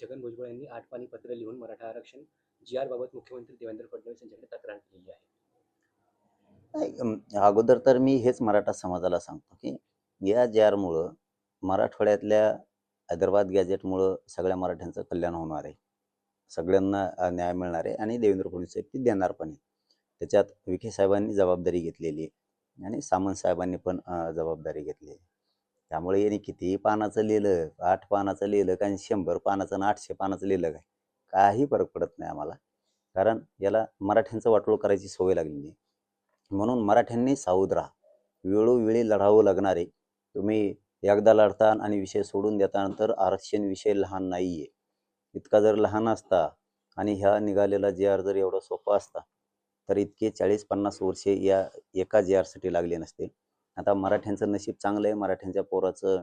छगन भुजबळ यांनी आठ पाणी पत्र लिहून मराठा आरक्षण जी आर बाबत मुख्यमंत्री देवेंद्र फडणवीस यांच्याकडे तक्रार केलेली आहे. अगोदर तर मी हेच मराठा समाजाला सांगतो की या जी आरमुळं मराठवाड्यातल्या हैदराबाद गॅजेटमुळं सगळ्या मराठ्यांचं कल्याण होणार आहे. सगळ्यांना न्याय मिळणार आहे आणि देवेंद्र फडणवीस साहेब ती देणार पण आहे त्याच्यात विखे साहेबांनी जबाबदारी घेतलेली आहे आणि सामंत साहेबांनी पण जबाबदारी घेतली आहे. त्यामुळे यांनी कितीही पानाचं लिहिलं आठ पानाचं लिहिलं काय शंभर पानाचं आणि आठशे पानाचं लिहिलं काय? काही फरक पडत नाही आम्हाला. कारण याला मराठ्यांचं वाटोळ करायची सवय लागलेली म्हणून मराठ्यांनी सावध राहा. वेळोवेळी लढावं लागणारे. तुम्ही एकदा लढता आणि विषय सोडून देता आरक्षण विषय लहान नाही आहे इतका जर लहान असता आणि ह्या निघालेला जे आर जर एवढा सोपा असता तर इतके चाळीस पन्नास वर्षे या एका जे आरसाठी लागले नसते. आता मराठ्यांचं नशीब चांगलं आहे मराठ्यांच्या पोराचं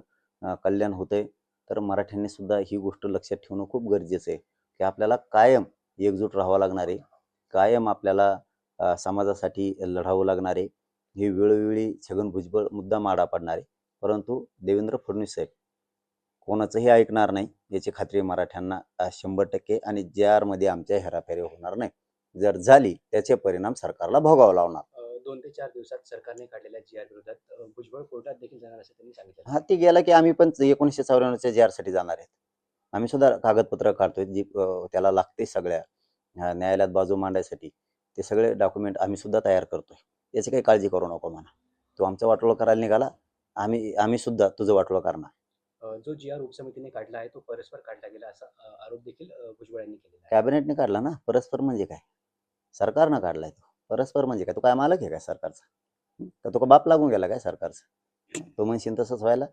कल्याण होतंय. तर मराठ्यांनी सुद्धा ही गोष्ट लक्षात ठेवणं खूप गरजेचं आहे. की आपल्याला कायम एकजूट राहावं लागणार आहे. कायम आपल्याला समाजासाठी लढावं लागणार आहे. हे वेळोवेळी छगन भुजबळ मुद्दा माडा पडणार आहे. परंतु देवेंद्र फडणवीस साहेब कोणाचंही ऐकणार नाही. याची खात्री मराठ्यांना शंभर टक्के आणि जे आरमध्ये आमच्या हेराफेरी होणार नाही. जर झाली त्याचे परिणाम सरकारला भोगावं लावणार दोन ते चार दिवसात सरकारने काढलेल्या जी आर विरोधात भुजबळ कोर्टात देखील जाणार असं त्यांनी सांगितलं. हा ते गेला की आम्ही पण एकोणीसशे चौऱ्याण्णवच्या जे आरसाठी जाणार आहेत. आम्ही सुद्धा कागदपत्र काढतोय जी त्याला लागते सगळ्या न्यायालयात बाजू मांडायसाठी ते सगळे डॉक्युमेंट आम्ही सुद्धा तयार करतोय. याची काही काळजी करू नको म्हणा. तू आमचं वाटोळं करायला निघाला आम्ही आम्ही सुद्धा तुझं वाटोळं करणार. जो जी आर उपसमितीने काढला आहे तो परस्पर काढला गेला असा आरोप देखील भुजबळ यांनी केलेला आहे. कॅबिनेटने काढला ना? परस्पर म्हणजे काय? सरकारनं काढलाय तो. परस्पर म्हणजे काय? तू काय मालक आहे काय सरकारचा? हं? का तो का बाप लागून गेला काय सरकारचा? तो म्हणशील तसंच व्हायला.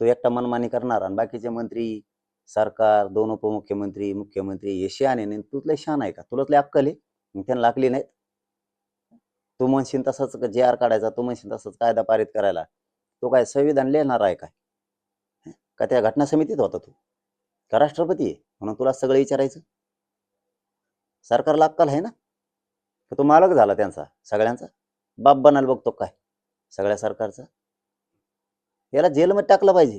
तो एकटा मनमानी करणार आणि बाकीचे मंत्री सरकार दोन उपमुख्यमंत्री मुख्यमंत्री हे शहाणे नाही तुला शान आहे का? तुला अक्कल आहे? मग त्यांना लागली नाहीत? तू म्हणशील तसंच जे आर काढायचा तू म्हणशील तसंच कायदा पारित करायला. तो काय संविधान लिहिणार आहे काय? का त्या घटना समितीत होता तू? का राष्ट्रपती आहे? म्हणून तुला सगळं विचारायचं? सरकारला अक्कल आहे ना? तो मालक झाला त्यांचा सगळ्यांचा. बाप बनायला बघतो काय? सगळ्या सरकारचा. याला जेलमध्ये टाकलं पाहिजे.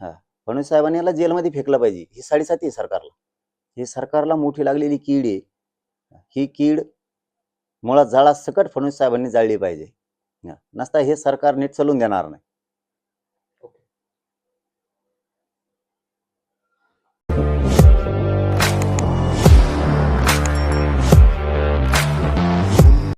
हा फडणवीस साहेबांनी याला जेलमध्ये फेकलं पाहिजे. ही साडेसाती आहे सरकारला. ही सरकारला मोठी लागलेली कीड आहे. ही कीड मुळात जाळा सकट फडणवीस साहेबांनी जाळली पाहिजे. नसता हे सरकार नीट चालून देणार नाही.